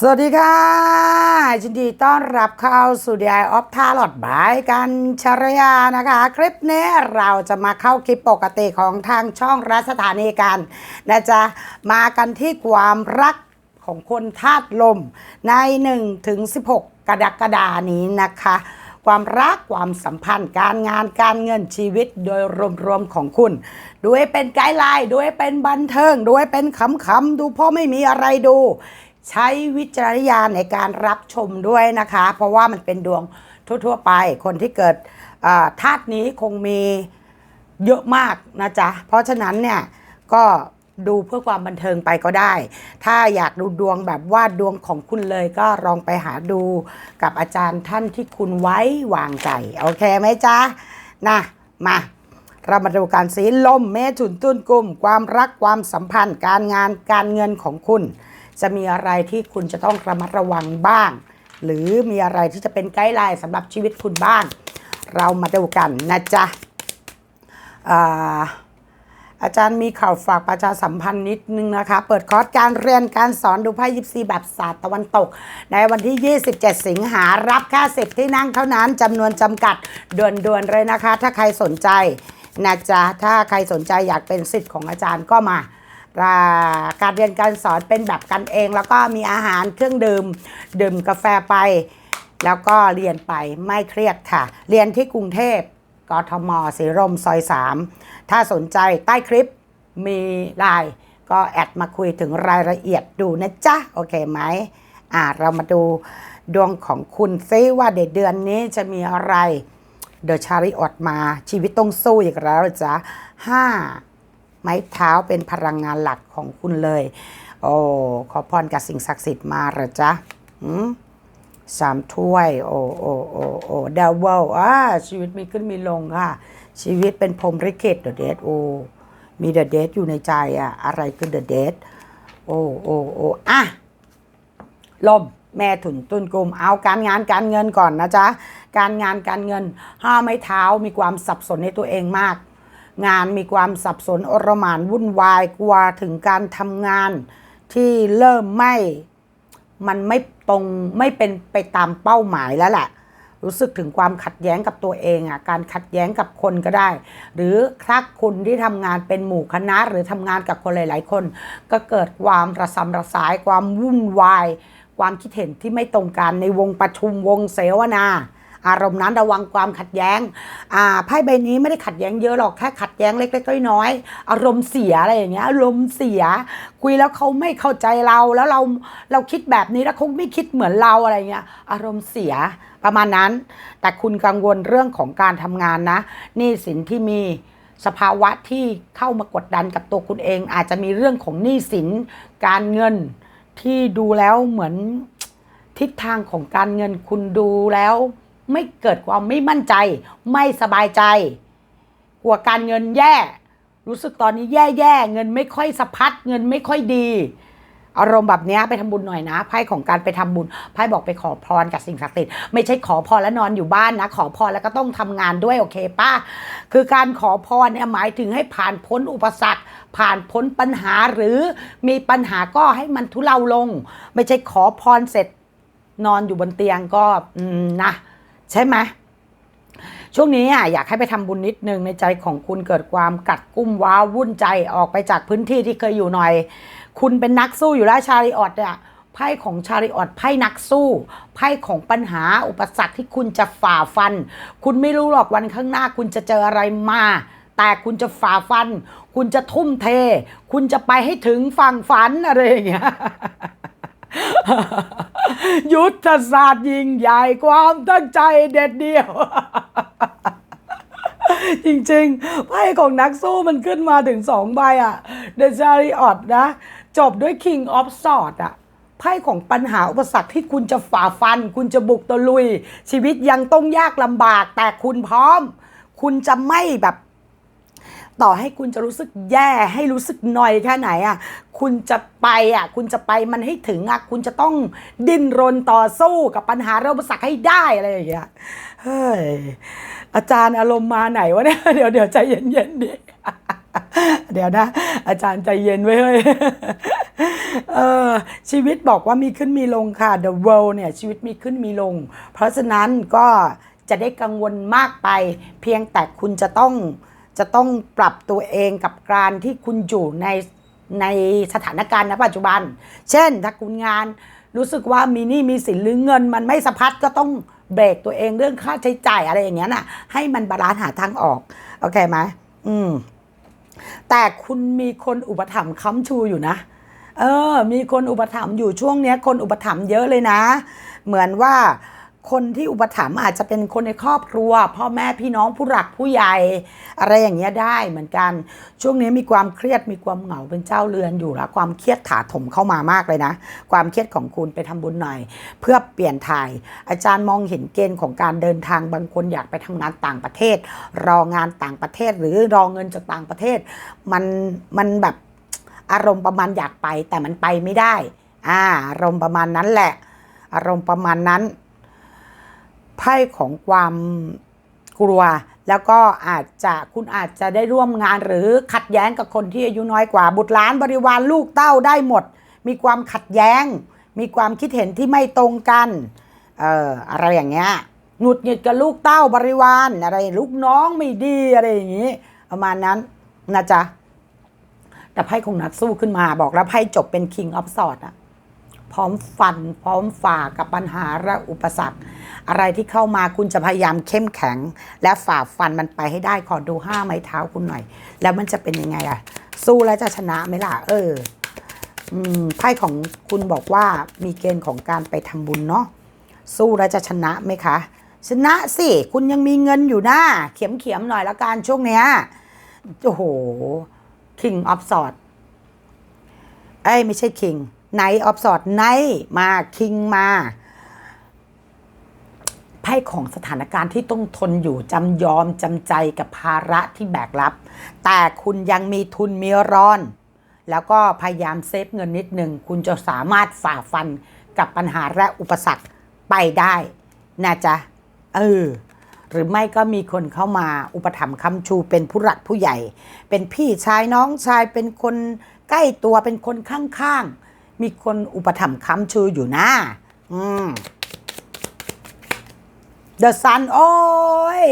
สวัสดีค่ะยินดีต้อนรับเข้าสู่ดีไอออฟทาลอดบายกันชรยานะคะ คลิปนี้เราจะมาเข้าคลิปปกติของทางช่องรัสถานีกันนะจ๊ะมากันที่ความรักของคนธาตุลมใน1ถึง16 กรกฎานี้นะคะ ความรักความสัมพันธ์การงานการเงินชีวิตโดยรวมๆของคุณด้วยเป็นไกด์ไลน์ด้วยเป็นบันเทิงด้วยเป็นขำๆ ดูเพราะไม่มีอะไรดู ใช้วิจารณญาณในการรับชมด้วยนะคะ เพราะว่ามันเป็นดวงทั่ว ๆ ไป คนที่เกิดธาตุนี้คงมีเยอะมากนะจ๊ะ เพราะฉะนั้นเนี่ยก็ดูเพื่อความบันเทิงไปก็ได้ ถ้าอยากดูดวงแบบว่าดวงของคุณเลยก็ลองไปหาดูกับอาจารย์ท่านที่คุณไว้วางใจ โอเคไหมจ๊ะ นะมาเรามาดูการสีลมเมถุนตุนกลุ่ม ความรักความสัมพันธ์ การงานการเงินของคุณ จะมีอะไรที่คุณจะต้องระมัดระวังบ้าง หรือมีอะไรที่จะเป็นไกด์ไลน์สำหรับชีวิตคุณบ้าง เรามาดูกันนะจ๊ะอาอาจารย์มีข่าวฝากประชาสัมพันธ์นิดนึงนะคะ เปิดคอร์สการเรียนการสอนดูไพ่ยิปซีแบบศาสตร์ตะวันตก ในวันที่ 27 สิงหารับแค่สิบที่นั่งเท่านั้นจำนวนจำกัดด่วนๆเลยนะคะ ถ้าใครสนใจนะจ๊ะถ้าใครสนใจอยากเป็นสิทธิ์ของอาจารย์ก็มา การเรียนการสอนเป็นแบบกันเอง แล้วก็มีอาหารเครื่องดื่มดื่มกาแฟไป แล้วก็เรียนไปไม่เครียดค่ะ เรียนที่กรุงเทพกทมสีลมซอย 3 ถ้าสนใจใต้คลิปมีไลน์ก็แอดมาคุยถึงรายละเอียดดูนะจ๊ะ โอเคไหมอ่าเรามาดูดวงของคุณซิว่าเดเดือนนี้จะมีอะไร เดอะชาริออดมาชีวิตต้องสู้อีกแล้วเหรจ๊ะห้า ไม้เท้าเป็นพลังงานหลักของคุณเลย โอ้ขอพรกับสิ่งศักดิ์สิทธิ์มาเหรอจ๊ะสามถ้วย โอ้โอ้โอ้โอ้ดาวเวลอ่าชีวิตมีขึ้นมีลงค่ะ ชีวิตเป็นพรมริเกตเดอะเดทโอ้มีเดอะเดทอยู่ในใจอะอะไรคือเดอะเดทโอ้โอ้โอ้อะลมแม่ถุนตุนกลุ่มเอาการงานการเงินก่อนนะจ๊ะ การงานการเงินห้าไม้เท้ามีความสับสนในตัวเองมาก งานมีความสับสนอรมานวุ่นวายกลัวถึงการทำงานที่เริ่มไม่ มันไม่ตรงไม่เป็นไปตามเป้าหมายแล้วแหละรู้สึกถึงความขัดแย้งกับตัวเองอะการขัดแย้งกับคนก็ได้ หรือครักคุณที่ทำงานเป็นหมู่คณะหรือทำงานกับคนหลาย ๆ คน ก็เกิดความระสำระสายความวุ่นวาย ความคิดเห็นที่ไม่ตรงกันในวงประชุมวงเสวนา อารมณ์นั้นระวังความขัดแย้งอ่าไพ่ใบนี้ไม่ได้ขัดแย้งเยอะหรอกแค่ขัดแย้งเล็กๆน้อยๆอารมณ์เสียอะไรอย่างเงี้ยอารมณ์เสีย คุยแล้วเขาไม่เข้าใจเราแล้วเราเราคิดแบบนี้แล้วเขาไม่คิดเหมือนเราอะไรเงี้ยอารมณ์เสียประมาณนั้น แต่คุณกังวลเรื่องของการทำงานนะหนี้สินที่มีสภาวะที่เข้ามากดดันกับตัวคุณเอง อาจจะมีเรื่องของหนี้สินการเงินที่ดูแล้วเหมือนทิศทางของการเงินคุณดูแล้ว ไม่เกิดความไม่มั่นใจ ไม่สบายใจ กลัวการเงินแย่ รู้สึกตอนนี้แย่ๆเงินไม่ค่อยสะพัดเงินไม่ค่อยดี อารมณ์แบบนี้ไปทำบุญหน่อยนะไพ่ของการไปทำบุญไพ่บอกไปขอพรกับสิ่งศักดิ์สิทธิ์ไม่ใช่ขอพรแล้วนอนอยู่บ้านนะ ขอพรแล้วก็ต้องทำงานด้วยโอเคป้าคือการขอพรเนี่ยหมายถึงให้ผ่านพ้นอุปสรรคผ่านพ้นปัญหาหรือมีปัญหาก็ให้มันทุเลาลง ไม่ใช่ขอพรเสร็จนอนอยู่บนเตียงก็อืมนะ ใช่ไหมช่วงนี้อะอยากให้ไปทำบุญนิดนึงในใจของคุณเกิดความกัดกุ้มว้าวุ่นใจออกไปจากพื้นที่ที่เคยอยู่หน่อย คุณเป็นนักสู้อยู่แล้วชาริออตเนี่ยไพ่ของชาริออตไพ่นักสู้ไพ่ของปัญหาอุปสรรคที่คุณจะฝ่าฟัน คุณไม่รู้หรอกวันข้างหน้า คุณจะเจออะไรมา แต่คุณจะฝ่าฟัน คุณจะทุ่มเท คุณจะไปให้ถึงฝั่งฝันอะไรอย่างเงี้ย ยุทธศาสตร์ยิ่งใหญ่ความตั้งใจเด็ดเดียว จริงๆไพ่ของนักสู้มันขึ้นมาถึงสองใบอะ The Chariot นะ จบด้วย King of Swords อะไพ่ของปัญหาอุปสรรคที่คุณจะฝ่าฟัน คุณจะบุกตะลุย ชีวิตยังต้องยากลำบากแต่คุณพร้อม คุณจะไม่แบบ ต่อให้คุณจะรู้สึกแย่ให้รู้สึกหน่อยแค่ไหนอะคุณจะไปอะคุณจะไปมันให้ถึงอะคุณจะต้องดิ้นรนต่อสู้กับปัญหาเรื่องอุปสรให้ได้อะไรอย่างเงี้ยเฮ้ยอาจารย์อารมณ์มาไหนวะเนี่ยเดี๋ยวเดี๋ยวใจเย็นๆดิเดี๋ยวนะ อาจารย์ใจเย็นไว้เฮ้ยเออชีวิตบอกว่ามีขึ้นมีลงค่ะ The world เนี่ยชีวิตมีขึ้นมีลง เพราะฉะนั้นก็จะได้กังวลมากไป เพียงแต่คุณจะต้อง จะต้องปรับตัวเองกับการที่คุณอยู่ในในสถานการณ์ณปัจจุบัน เช่น ถ้าคุณงานรู้สึกว่ามีหนี้มีสินหรือเงิน มันไม่สะพัดก็ต้องเบรกตัวเองเรื่องค่าใช้จ่ายอะไรอย่างเงี้ยน่ะ ให้มันบาลานซ์หาทางออก โอเคไหมอืม แต่คุณมีคนอุปถัมภ์ค้ำชูอยู่นะ เออ มีคนอุปถัมภ์อยู่ช่วงเนี้ย คนอุปถัมภ์เยอะเลยนะ เหมือนว่า คนที่อุปถัมภ์อาจจะเป็นคนในครอบครัว พ่อแม่พี่น้องผู้หลักผู้ใหญ่ อะไรอย่างเงี้ยได้เหมือนกัน ช่วงนี้มีความเครียดมีความเหงาเป็นเจ้าเรือนอยู่ล้วความเครียดถาถมเข้ามามากเลยนะ ความเครียดของคุณไปทำบุญหน่อย เพื่อเปลี่ยนถ่าย อาจารย์มองเห็นเกณฑ์ของการเดินทางบางคนอยากไปทำงานต่างประเทศ รองานต่างประเทศ หรือรอเงินจากต่างประเทศ มันมันแบบอารมณ์ประมาณอยากไปแต่มันไปไม่ได้อ่าอารมณ์ประมาณนั้นแหละ อารมณ์ประมาณนั้น ไพ่ของความกลัว แล้วก็อาจจะคุณอาจจะได้ร่วมงานหรือขัดแย้งกับคนที่อายุน้อยกว่า บุตรหลานบริวารลูกเต้าได้หมด มีความขัดแย้ง มีความคิดเห็นที่ไม่ตรงกันเอ่ออะไรอย่างเงี้ยหงุดหงิดกับลูกเต้าบริวารอะไรลูกน้องไม่ดีอะไรอย่างงี้ประมาณนั้นนะจ๊ะแต่ไพ่คงนักสู้ขึ้นมาบอกแล้วไพ่จบเป็น King of Swords อะ พร้อมฟัน พร้อมฝ่ากับปัญหาและอุปสรรค อะไรที่เข้ามาคุณจะพยายามเข้มแข็ง และฝ่าฟันมันไปให้ได้ขอดูห้าไม้เท้าคุณหน่อย แล้วมันจะเป็นยังไงอะสู้แล้วจะชนะไหมล่ะ เอออืมไพ่ของคุณบอกว่ามีเกณฑ์ของการไปทำบุญเนาะสู้แล้วจะชนะไหมคะ ชนะสิ คุณยังมีเงินอยู่นะเขียมเขียมๆหน่อยละกันช่วงเนี้ยโอ้โห King of Swords เอ้ยไม่ใช่ King Knight of Swords Knight มา King มาไพ่ของสถานการณ์ที่ต้องทนอยู่จำยอมจำใจกับภาระที่แบกรับ แต่คุณยังมีทุนมีร้อน แล้วก็พยายามเซฟเงินนิดหนึ่งคุณจะสามารถฝ่าฟันกับปัญหาและอุปสรรคไปได้นะจ๊ะเออหรือไม่ก็มีคนเข้ามาอุปถัมภ์คำชูเป็นผู้หลักผู้ใหญ่ เป็นพี่ชายน้องชายเป็นคนใกล้ตัวเป็นคนข้าง มีคนอุปถัมภ์คำชูอยู่นะ อืม The Sun โอ้ย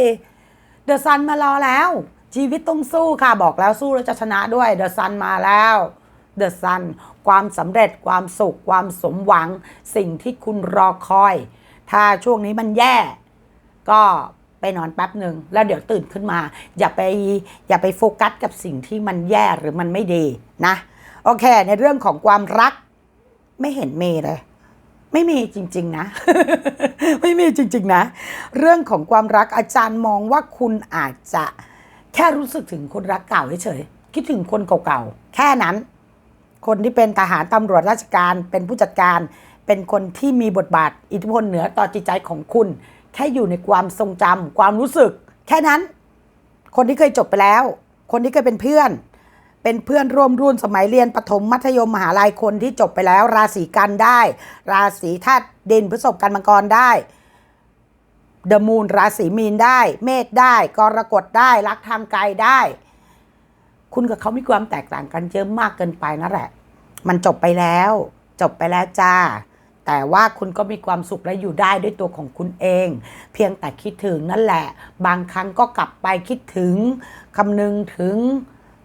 The Sun มารอแล้ว ชีวิตต้องสู้ค่ะ บอกแล้วสู้แล้วจะชนะด้วย The Sun มาแล้ว The Sun ความสำเร็จความสุข ความสมหวัง สิ่งที่คุณรอคอย ถ้าช่วงนี้มันแย่ ก็ไปนอนแป๊บหนึ่งแล้วเดี๋ยวตื่นขึ้นมา อย่าไปอย่าไปโฟกัสกับสิ่งที่มันแย่หรือมันไม่ดีนะ โอเค ในเรื่องของความรัก ไม่เห็นเมย์เลย ไม่มีจริง ๆ นะ ไม่มีจริง ๆ นะ เรื่องของความรักอาจารย์มองว่าคุณอาจจะแค่รู้สึกถึงคนรักเก่าเฉยๆคิดถึงคนเก่าๆ แค่นั้น คนที่เป็นทหารตำรวจราชการเป็นผู้จัดการ เป็นคนที่มีบทบาทอิทธิพลเหนือต่อจิตใจของคุณ แค่อยู่ในความทรงจำความรู้สึก แค่นั้น คนที่เคยจบไปแล้ว คนที่เคยเป็นเพื่อน เป็นเพื่อนร่วมรุ่นสมัยเรียนประถมมัธยมมหาลัยคนที่จบไปแล้ว ราศีกันได้ ราศีธาตุดินพฤษภกันมังกรได้เดอะมูนราศีมีนได้ เมษได้กรกฎได้ รักทางไกลได้ คุณกับเขามีความแตกต่างกันเยอะมากเกินไปนั่นแหละ มันจบไปแล้ว จบไปแล้วจ้า แต่ว่าคุณก็มีความสุขและอยู่ได้ด้วยตัวของคุณเอง เพียงแต่คิดถึงนั่นแหละ บางครั้งก็กลับไปคิดถึงคำนึงถึง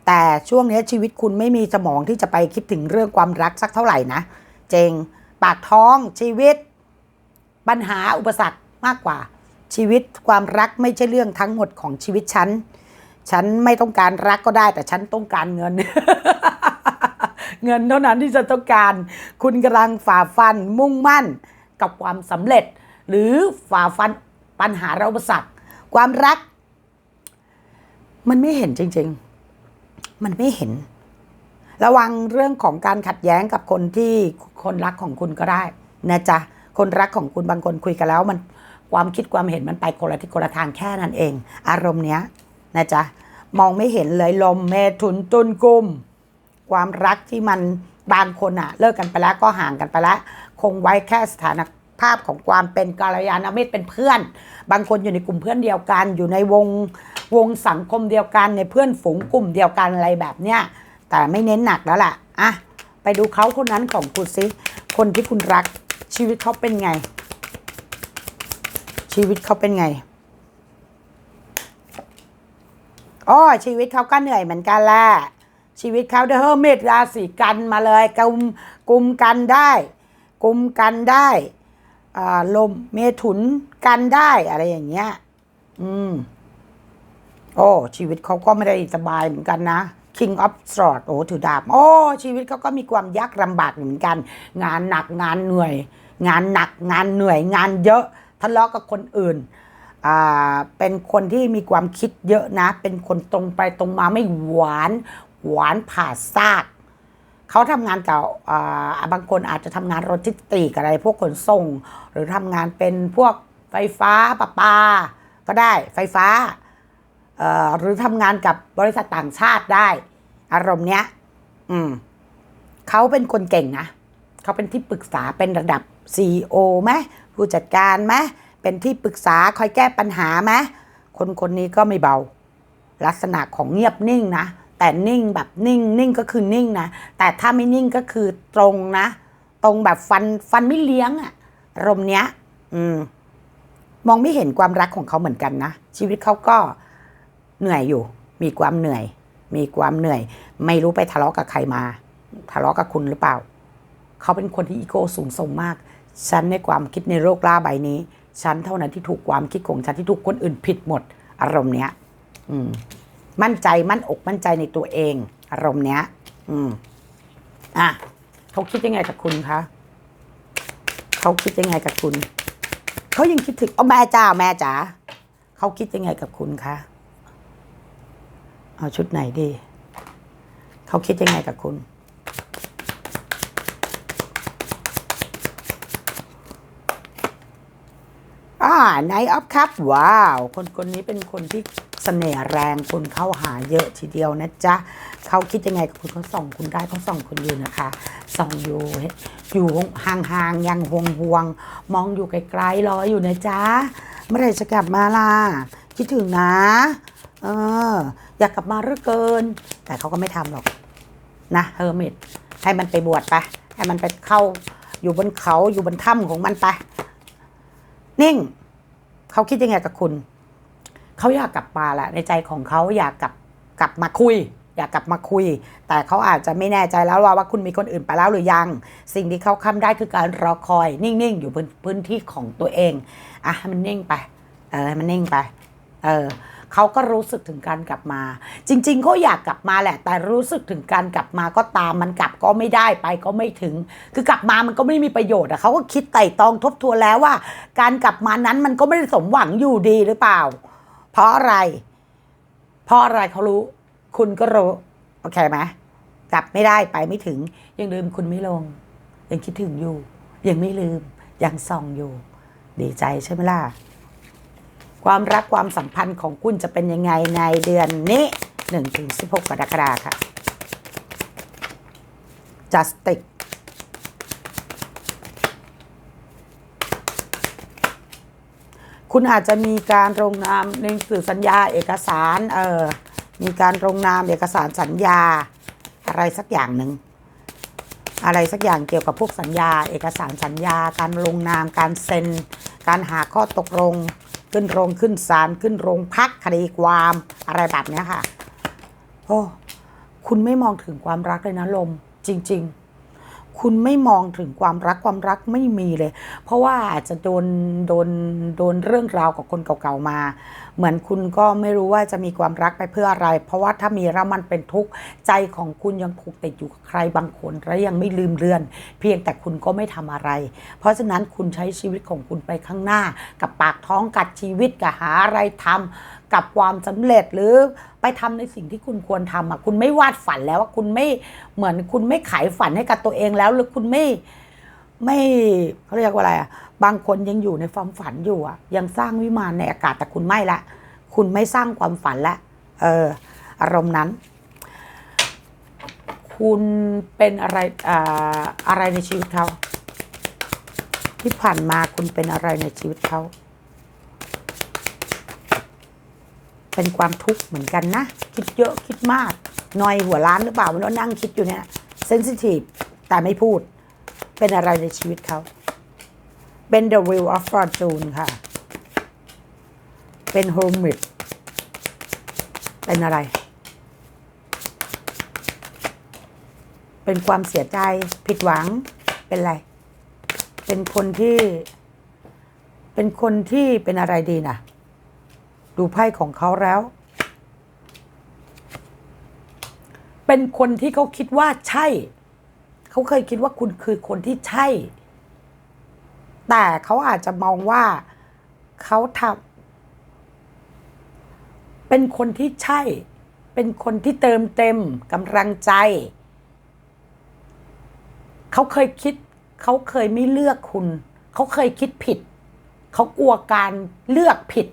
แต่ช่วงนี้ชีวิตคุณไม่มีสมองที่จะไปคิดถึงเรื่องความรักสักเท่าไหร่นะ เจง ปากท้องชีวิต ปัญหาอุปสรรคมากกว่า ชีวิตความรักไม่ใช่เรื่องทั้งหมดของชีวิตฉัน ฉันไม่ต้องการรักก็ได้ แต่ฉันต้องการเงิน เงินเท่านั้นที่จะต้องการ คุณกำลังฝ่าฟันมุ่งมั่นกับความสำเร็จ หรือฝ่าฟันปัญหาอุปสรรคความรัก มันไม่เห็นจริง ๆ มันไม่เห็น ระวังเรื่องของการขัดแย้งกับคนที่คนรักของคุณก็ได้นะจ๊ะคนรักของคุณบางคนคุยกันแล้ว มันความคิดความเห็นมันไปคนละทิศคนละทางแค่นั้นเอง อารมณ์เนี้ยนะจ๊ะมองไม่เห็นเลยลมเมถุนตุนกุม ความรักที่มันบางคนอะเลิกกันไปแล้วก็ห่างกันไปแล้ว คงไว้แค่สถานะ ภาพของความเป็นกัลยาณมิตรเป็นเพื่อน บางคนอยู่ในกลุ่มเพื่อนเดียวกัน อยู่ในวงวงสังคมเดียวกันในเพื่อนฝูงกลุ่มเดียวกันอะไรแบบเนี้ยแต่ไม่เน้นหนักแล้วล่ะอะไปดูเขาคนนั้นของคุณสิคนที่คุณรักชีวิตเขาเป็นไง ชีวิตเขาเป็นไงอ๋อชีวิตเขาก็เหนื่อยเหมือนกันแหละชีวิตเขาเดอะเฮอร์มิตราศีกันมาเลยกุมกุมกันได้ กุมกันได้ ลมเมถุนกันได้อะไรอย่างเงี้ย อืม โอ้ ชีวิตเขาก็ไม่ได้สบายเหมือนกันนะ King of Swords โอ้ถือดาบ โอ้ ชีวิตเขาก็มีความยากลำบากเหมือนกัน งานหนักงานเหนื่อย งานหนักงานเหนื่อยงานเยอะทะเลาะกับคนอื่นอ่าเป็นคนที่มีความคิดเยอะนะ เป็นคนตรงไปตรงมาไม่หวาน หวานผ่าซาก เขาทำงานกับอ่าบางคนอาจจะทำงานโลจิสติกอะไร พวกขนส่ง หรือทำงานเป็นพวกไฟฟ้าประปา ก็ได้ไฟฟ้าเอ่อหรือทำงานกับบริษัทต่างชาติได้ อารมณ์เนี้ย อืมเขาเป็นคนเก่งนะเขาเป็นที่ปรึกษาเป็นระดับ CEO ไหมผู้จัดการไหมเป็นที่ปรึกษาคอยแก้ปัญหาไหมคนคนนี้ก็ไม่เบา ลักษณะของเงียบนิ่งนะ แต่นิ่งแบบนิ่งนิ่งก็คือนิ่งนะ แต่ถ้าไม่นิ่งก็คือตรงนะ ตรงแบบฟันฟันไม่เลี้ยงอะอารมณ์เนี้ย อืม มองไม่เห็นความรักของเขาเหมือนกันนะ ชีวิตเขาก็เหนื่อยอยู่ มีความเหนื่อย มีความเหนื่อย ไม่รู้ไปทะเลาะกับใครมา ทะเลาะกับคุณหรือเปล่า เขาเป็นคนที่อีโก้สูงส่งมาก ฉันในความคิดในโลกล่าใบนี้ ฉันเท่านั้นที่ถูกความคิดของฉันที่ถูกคนอื่นผิดหมด อารมณ์เนี้ย อืม มั่นใจมั่นอกมั่นใจในตัวเอง อารมณ์เนี้ย อืม อะเขาคิดยังไงกับคุณคะเขาคิดยังไงกับคุณเขายังคิดถึงเอาแม่จ้าแม่จ๋าเขาคิดยังไงกับคุณคะเอาชุดไหนดีเขาคิดยังไงกับคุณ ไนออฟคัพว้าว คนคนนี้เป็นคนที่เสน่ห์แรงคนเข้าหาเยอะทีเดียวนะจ๊ะเขาคิดยังไงกับคุณเขาส่องคุณได้เขาส่องคุณอยู่นะคะส่องอยู่อยู่ห่างๆยังห่วงห่วงมองอยู่ไกลๆรออยู่นะจ๊ะเมื่อไหร่จะกลับมาล่ะคิดถึงนะเอออยากกลับมาเหลือเกิน แต่เขาก็ไม่ทำหรอกนะเฮอร์มิตให้มันไปบวชไป ให้มันไปเข้าอยู่บนเขาอยู่บนถ้ำของมันไปนิ่ง เขาคิดยังไงกับคุณ เขาอยากกลับมาแหละในใจของเขาอยากกลับกลับมาคุย อยากกลับมาคุย แต่เขาอาจจะไม่แน่ใจแล้วว่าว่าคุณมีคนอื่นไปแล้วหรือยัง สิ่งที่เขาค้ำได้คือการรอคอยนิ่งๆ อยู่บนพื้นที่ของตัวเอง อะมันนิ่งไป เออมันนิ่งไป เออ เขาก็รู้สึกถึงการกลับมา จริงๆเขาอยากกลับมาแหละ แต่รู้สึกถึงการกลับมาก็ตามมันกลับก็ไม่ได้ไปก็ไม่ถึง คือกลับมามันก็ไม่มีประโยชน์อะเขาก็คิดไต่ตองทบทวนแล้วว่า การกลับมานั้นมันก็ไม่ได้สมหวังอยู่ดีหรือเปล่า เพราะอะไร เพราะอะไรเขารู้ คุณก็รู้โอเคไหมกลับไม่ได้ไปไม่ถึง ยังลืมคุณไม่ลง ยังคิดถึงอยู่ ยังไม่ลืมยังส่องอยู่ ดีใจใช่ไหมล่ะ ความรักความสัมพันธ์ของคุณจะเป็นยังไงในเดือนนี้1ถึง16 กรกฎาคมค่ะ Justice คุณอาจจะมีการลงนามในหนังสือสัญญาเอกสารเออมีการลงนามเอกสารสัญญา อะไรสักอย่างหนึ่งอะไรสักอย่างเกี่ยวกับพวกสัญญา เอกสารสัญญา การลงนามการเซ็น การหาข้อตกลง ขึ้นโรงขึ้นศาลขึ้นโรงพักคดีความอะไรแบบเนี้ยค่ะ โอ้ คุณไม่มองถึงความรักเลยนะลม จริง ๆ คุณไม่มองถึงความรักความรักไม่มีเลย เพราะว่าอาจจะโดนโดนโดนเรื่องราวกับคนเก่าๆมา เหมือนคุณก็ไม่รู้ว่าจะมีความรักไปเพื่ออะไร เพราะว่าถ้ามีแล้วมันเป็นทุกข์ใจของคุณยังผูกติดอยู่กับใครบางคนและยังไม่ลืมเลือน เพียงแต่คุณก็ไม่ทำอะไร เพราะฉะนั้นคุณใช้ชีวิตของคุณไปข้างหน้า กับปากท้องกัดชีวิตกับหาอะไรทำ กับความสำเร็จหรือไปทำในสิ่งที่คุณควรทำอะคุณไม่วาดฝันแล้วว่าคุณไม่เหมือนคุณไม่ขายฝันให้กับตัวเองแล้ว หรือคุณไม่ไม่เขาเรียกว่าอะไรอะบางคนยังอยู่ในความฝันอยู่อะ ยังสร้างวิมานในอากาศแต่คุณไม่ละ คุณไม่สร้างความฝันละเอออารมณ์นั้น คุณเป็นอะไรอ่าอะไรในชีวิตเขาที่ผ่านมาคุณเป็นอะไรในชีวิตเขา เป็นความทุกข์เหมือนกันนะ คิดเยอะคิดมากนอยหัวล้านหรือเปล่าไม่รู้นั่งคิดอยู่เนี่ยเซนซิทีฟแต่ไม่พูด เป็นอะไรในชีวิตเขาเป็น the wheel of fortune ค่ะ เป็น hermit เป็นอะไร เป็นความเสียใจผิดหวัง เป็นอะไร เป็นคนที่ เป็นคนที่เป็นอะไรดีนะ ดูไพ่ของเขาแล้ว เป็นคนที่เขาคิดว่าใช่ เขาเคยคิดว่าคุณคือคนที่ใช่ แต่เขาอาจจะมองว่าเขาทำเป็นคนที่ใช่ เป็นคนที่เติมเต็มกำลังใจ เขาเคยคิด เขาเคยไม่เลือกคุณ เขาเคยคิดผิด เขากลัวการเลือกผิด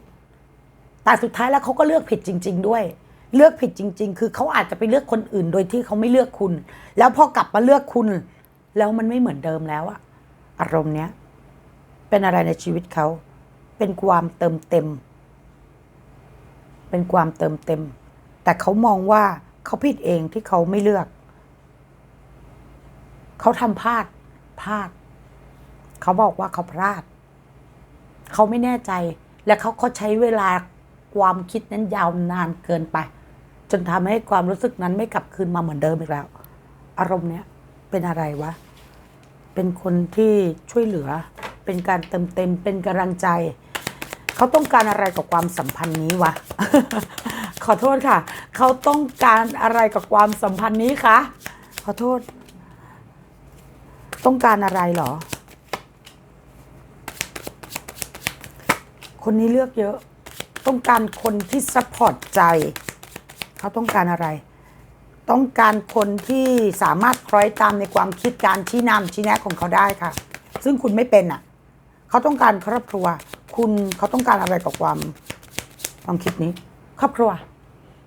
แต่สุดท้ายแล้วเขาก็เลือกผิดจริง ๆ ด้วย เลือกผิดจริง ๆ คือเขาอาจจะไปเลือกคนอื่นโดยที่เขาไม่เลือกคุณ แล้วพอกลับมาเลือกคุณ แล้วมันไม่เหมือนเดิมแล้วอะอารมณ์เนี้ย เป็นอะไรในชีวิตเขาเป็นความเติมเต็ม เป็นความเติมเต็ม แต่เขามองว่าเขาผิดเองที่เขาไม่เลือก เขาทำพลาดพลาด เขาบอกว่าเขาพลาด เขาไม่แน่ใจ และเขาเขาใช้เวลา ความคิดนั้นยาวนานเกินไป จนทำให้ความรู้สึกนั้นไม่กลับคืนมาเหมือนเดิมอีกแล้ว อารมณ์เนี้ยเป็นอะไรวะ เป็นคนที่ช่วยเหลือ เป็นการเติมเต็ม เป็นกำลังใจ เขาต้องการอะไรกับความสัมพันธ์นี้วะ ขอโทษค่ะ เขาต้องการอะไรกับความสัมพันธ์นี้คะ ขอโทษ ต้องการอะไรเหรอ คนนี้เลือกเยอะ ต้องการคนที่ซัพพอร์ตใจ เขาต้องการอะไร ต้องการคนที่สามารถคล้อยตามในความคิดการชี้นำชี้แนะของเขาได้ค่ะ ซึ่งคุณไม่เป็นอะ เขาต้องการครอบครัว คุณเขาต้องการอะไรกับความความคิดนี้ ครอบครัว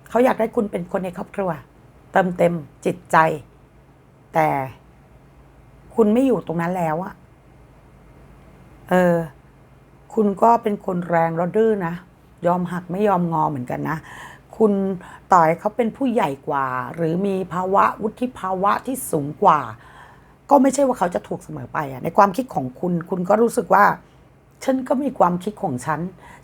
เขาอยากได้คุณเป็นคนในครอบครัว เติมเต็มจิตใจ แต่คุณไม่อยู่ตรงนั้นแล้วอะเออ คุณก็เป็นคนแรงแล้วดื้อนะ ยอมหักไม่ยอมงอเหมือนกันนะ คุณต่อยเขาเป็นผู้ใหญ่กว่า หรือมีภาวะวุฒิภาวะที่สูงกว่า ก็ไม่ใช่ว่าเขาจะถูกเสมอไปอะในความคิดของคุณ คุณก็รู้สึกว่า ฉันก็มีความคิดของฉัน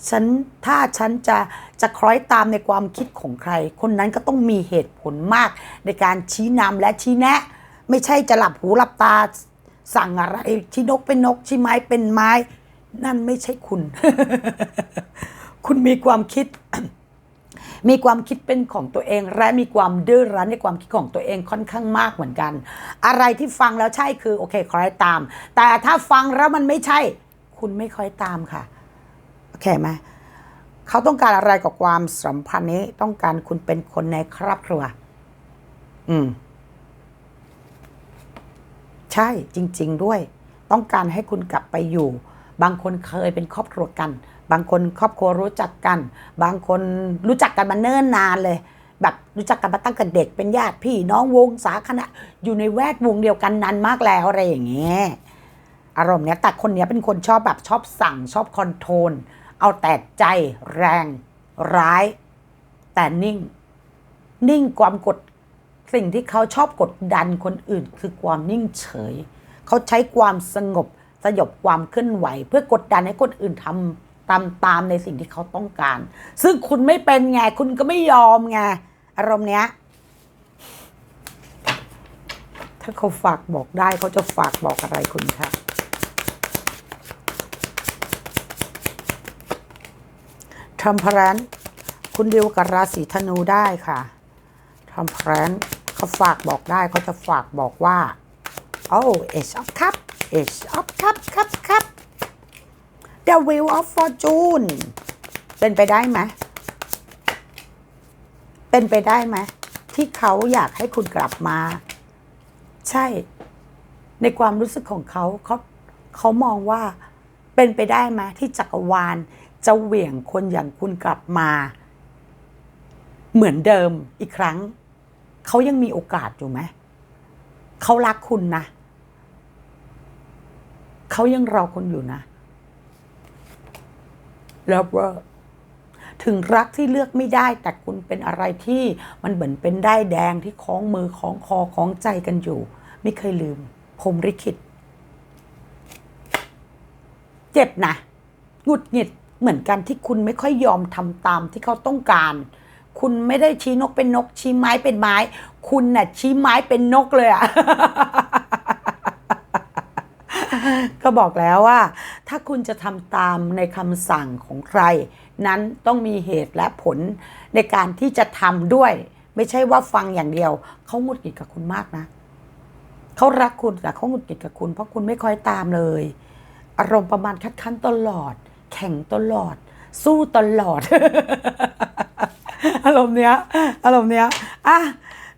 ฉันถ้าฉันจะจะคล้อยตามในความคิดของใคร คนนั้นก็ต้องมีเหตุผลมาก ในการชี้นำและชี้แนะ ไม่ใช่จะหลับหูหลับตาสั่งอะไรชี้นกเป็นนกชี้ไม้เป็นไม้ นั่นไม่ใช่คุณ คุณมีความคิด มีความคิดเป็นของตัวเอง และมีความดื้อรั้นในความคิดของตัวเองค่อนข้างมากเหมือนกัน อะไรที่ฟังแล้วใช่คือโอเคคอยตาม แต่ถ้าฟังแล้วมันไม่ใช่ คุณไม่คล้อยตามค่ะโอเคไหมเขาต้องการอะไรกับความสัมพันธ์นี้ต้องการคุณเป็นคนในครอบครัว อืม ใช่จริง ๆ ด้วย ต้องการให้คุณกลับไปอยู่ บางคนเคยเป็นครอบครัวกัน บางคนครอบครัวรู้จักกัน บางคนรู้จักกันมาเนิ่นนานเลย แบบรู้จักกันมาตั้งแต่เด็กเป็นญาติพี่น้องวงสาคณะ อยู่ในแวดวงเดียวกันนานมากแล้วอะไรอย่างเงี้ยอารมณ์เนี้ยแต่คนเนี้ยเป็นคนชอบแบบชอบสั่งชอบคอนโทรลเอาแต่ใจแรงร้าย แต่นิ่ง นิ่งความกดสิ่งที่เขาชอบกดดันคนอื่น คือความนิ่งเฉย เขาใช้ความสงบสยบความเคลื่อนไหว เพื่อกดดันให้คนอื่นทำ ตามตามในสิ่งที่เขาต้องการ ซึ่งคุณไม่เป็นไง คุณก็ไม่ยอมไง อารมณ์เนี้ย ถ้าเขาฝากบอกได้เขาจะฝากบอกอะไรคุณคะทำพรนคุณดิวกับราศีธนูได้ค่ะทำพรนเขาฝากบอกได้เขาจะฝากบอกว่าโอ้ Ace of Cup Ace of Cup ครับครับ The Wheel of Fortune เป็นไปได้ไหมเป็นไปได้ไหมที่เขาอยากให้คุณกลับมา ใช่ ในความรู้สึกของเขาเขาเขามองว่าเป็นไปได้ไหมที่จักรวาลจะเหวี่ยงคนอย่างคุณกลับมา เหมือนเดิมอีกครั้ง เขายังมีโอกาสอยู่ไหมเขารักคุณนะ เขายังรอคุณอยู่นะ แล้วว่าถึงรักที่เลือกไม่ได้ แต่คุณเป็นอะไรที่มันเหมือนเป็นได้แดงที่คล้องมือคล้องคอคล้องใจกันอยู่ ไม่เคยลืมผมริขิต เจ็บนะหงุดหงิดเหมือนกันที่คุณไม่ค่อยยอมทำตามที่เขาต้องการ คุณไม่ได้ชี้นกเป็นนก ชี้ไม้เป็นไม้ คุณน่ะชี้ไม้เป็นนกเลยอะก็บอกแล้วว่า ถ้าคุณจะทำตามในคำสั่งของใคร นั้นต้องมีเหตุและผลในการที่จะทำด้วย ไม่ใช่ว่าฟังอย่างเดียว เขาหงุดหงิดกับคุณมากนะเขารักคุณแต่เขาหงุดหงิดกับคุณ เพราะคุณไม่คอยตามเลย อารมณ์ประมาณคัดค้านตลอด แข่งตลอด สู้ตลอด อารมณ์เนี้ย อารมณ์เนี้ยอะ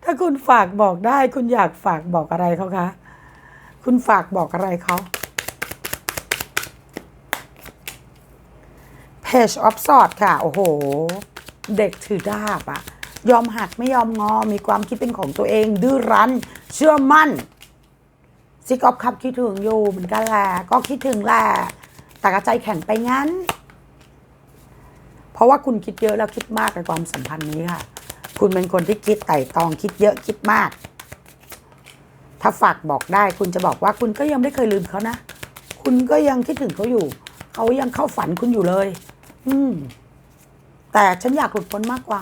ถ้าคุณฝากบอกได้ คุณอยากฝากบอกอะไรเขาคะ คุณฝากบอกอะไรเขา Page of Swords ค่ะ โอ้โห เด็กถือดาบอะยอมหักไม่ยอมงอ มีความคิดเป็นของตัวเอง ดื้อรั้น เชื่อมั่นซิกออฟคับคิดถึงอยู่เหมือนกันแหละก็คิดถึงแหละแต่กระใจแข็งไปงั้น เพราะว่าคุณคิดเยอะแล้วคิดมากในความสัมพันธ์นี้ค่ะ คุณเป็นคนที่คิดไต่ตองคิดเยอะคิดมาก ถ้าฝากบอกได้คุณจะบอกว่าคุณก็ยังไม่เคยลืมเขานะ คุณก็ยังคิดถึงเขาอยู่ เขายังเข้าฝันคุณอยู่เลย อืม แต่ฉันอยากหลุดพ้นมากกว่า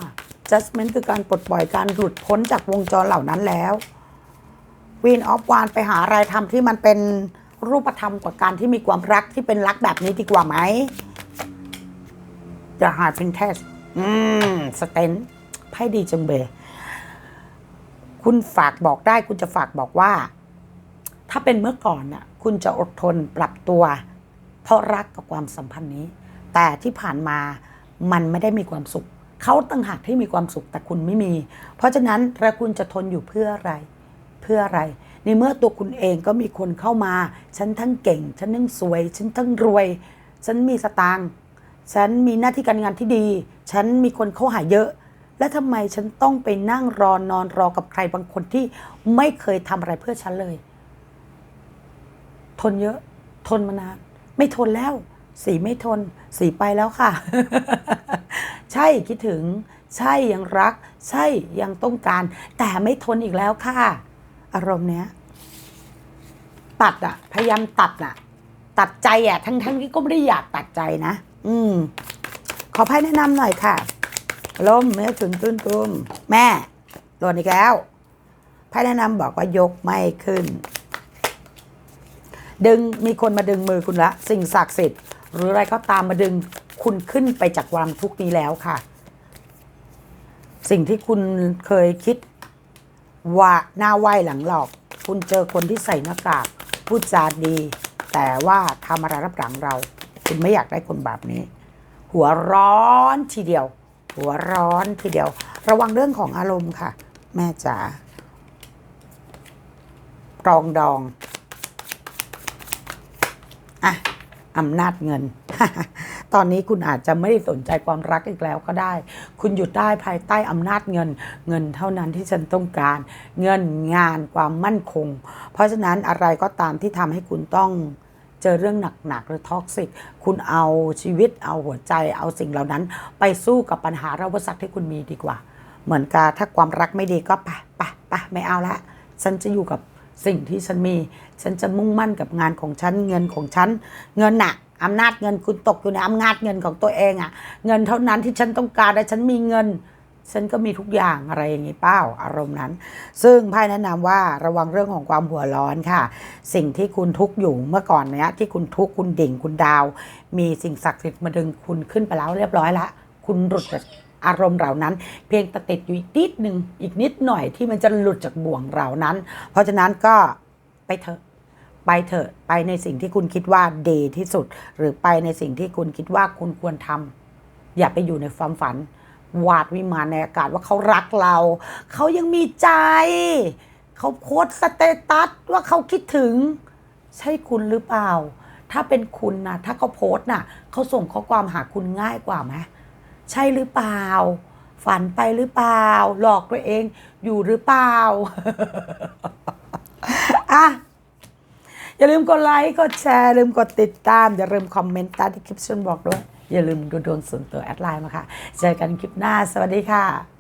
judgment คือการปลดปล่อยการหลุดพ้นจากวงจรเหล่านั้นแล้ววินออฟวานไปหาอะไรทำที่มันเป็นรูปธรรมกว่าการที่มีความรักที่เป็นรักแบบนี้ดีกว่าไหมจะหาเป็นเทสอืม สเตนไพ่ดีจังเบยคุณฝากบอกได้ คุณจะฝากบอกว่า ถ้าเป็นเมื่อก่อนน่ะ คุณจะอดทนปรับตัว เพราะรักกับความสัมพันธ์นี้ แต่ที่ผ่านมามันไม่ได้มีความสุข เขาต่างหากที่มีความสุขแต่คุณไม่มี เพราะฉะนั้นแล้วคุณจะทนอยู่เพื่ออะไร เพื่ออะไร ในเมื่อตัวคุณเองก็มีคนเข้ามา ฉันทั้งเก่ง ฉันทั้งสวย ฉันทั้งรวย ฉันมีสตางค์ ฉันมีหน้าที่การงานที่ดี ฉันมีคนเข้าหาเยอะ และทำไมฉันต้องไปนั่งรอนนอนรอกับใครบางคนที่ไม่เคยทำอะไรเพื่อฉันเลย ทนเยอะ ทนมานาน ไม่ทนแล้ว สีไม่ทน สีไปแล้วค่ะ ใช่คิดถึง ใช่ยังรัก ใช่ยังต้องการ แต่ไม่ทนอีกแล้วค่ะ อารมณ์เนี้ย ตัดอะพยายามตัดอะตัดใจอะทั้งทั้งที่ก็ไม่ได้อยากตัดใจนะ อืม ขอไพ่แนะนำหน่อยค่ะลมเมื่อถึงตุ้นตุ้มแม่โดนอีกแล้วไพ่แนะนำบอกว่ายกไม่ขึ้นดึงมีคนมาดึงมือคุณละ สิ่งศักดิ์สิทธิ์ หรืออะไรก็ตามมาดึงคุณขึ้นไปจากความทุกข์นี้แล้วค่ะ สิ่งที่คุณเคยคิดว่าหน้าไหวหลังหลอก คุณเจอคนที่ใส่หน้ากากพูดจาดี แต่ว่าทำอะไรรับหลังเรา คุณไม่อยากได้คนแบบนี้ หัวร้อนทีเดียว หัวร้อนทีเดียว ระวังเรื่องของอารมณ์ค่ะ แม่จ๋าปรองดอง อะ อำนาจเงิน ตอนนี้คุณอาจจะไม่ได้สนใจความรักอีกแล้วก็ได้ คุณหยุดได้ภายใต้อำนาจเงิน เงินเท่านั้นที่ฉันต้องการ เงินงานความมั่นคง เพราะฉะนั้นอะไรก็ตามที่ทำให้คุณต้องเจอเรื่องหนักๆหรือท็อกซิก คุณเอาชีวิตเอาหัวใจเอาสิ่งเหล่านั้น ไปสู้กับปัญหาระวสักที่คุณมีดีกว่า เหมือนกับถ้าความรักไม่ดีก็ไปไปไปไม่เอาละ ฉันจะอยู่กับ สิ่งที่ฉันมี ฉันจะมุ่งมั่นกับงานของฉัน เงินของฉัน เงินน่ะอำนาจเงินคุณตกอยู่ในอำนาจเงินของตัวเองอะ่ะ เงินเท่านั้นที่ฉันต้องการและฉันมีเงิน ฉันก็มีทุกอย่างอะไรอย่างนี้เป้าอารมณ์นั้น ซึ่งไพ่แนะนำว่าระวังเรื่องของความหัวร้อนค่ะ สิ่งที่คุณทุกอยู่เมื่อก่อนเนี้ยที่คุณทุกคุณดิ่งคุณดาว มีสิ่งศักดิ์สิทธิ์มาดึงคุณขึ้นไปแล้วเรียบร้อยละ คุณหลุดจาก อารมณ์เหล่านั้น เพียงแต่ติดอยู่นิดหนึ่งอีกนิดหน่อยที่มันจะหลุดจากบ่วงเหล่านั้น เพราะฉะนั้นก็ไปเถอะไปเถอะไปในสิ่งที่คุณคิดว่าดีที่สุด หรือไปในสิ่งที่คุณคิดว่าคุณควรทำอย่าไปอยู่ในความฝัน วาดวิมานในอากาศว่าเขารักเรา เขายังมีใจ เขาโพสสเตตัสว่าเขาคิดถึง ใช่คุณหรือเปล่า ถ้าเป็นคุณนะถ้าเขาโพสต์น่ะเขาส่งข้อความหาคุณง่ายกว่าไหม ใช่หรือเปล่า ฝันไปหรือเปล่า หลอกตัวเองอยู่หรือเปล่าอะอย่าลืมกดไลค์ กดแชร์ลืมกดติดตาม อย่าลืมคอมเมนต์ใต้ที่คลิปชันบอกด้วย อย่าลืมดูดวงส่วนตัวแอดไลน์มาค่ะ เจอกันคลิปหน้า สวัสดีค่ะ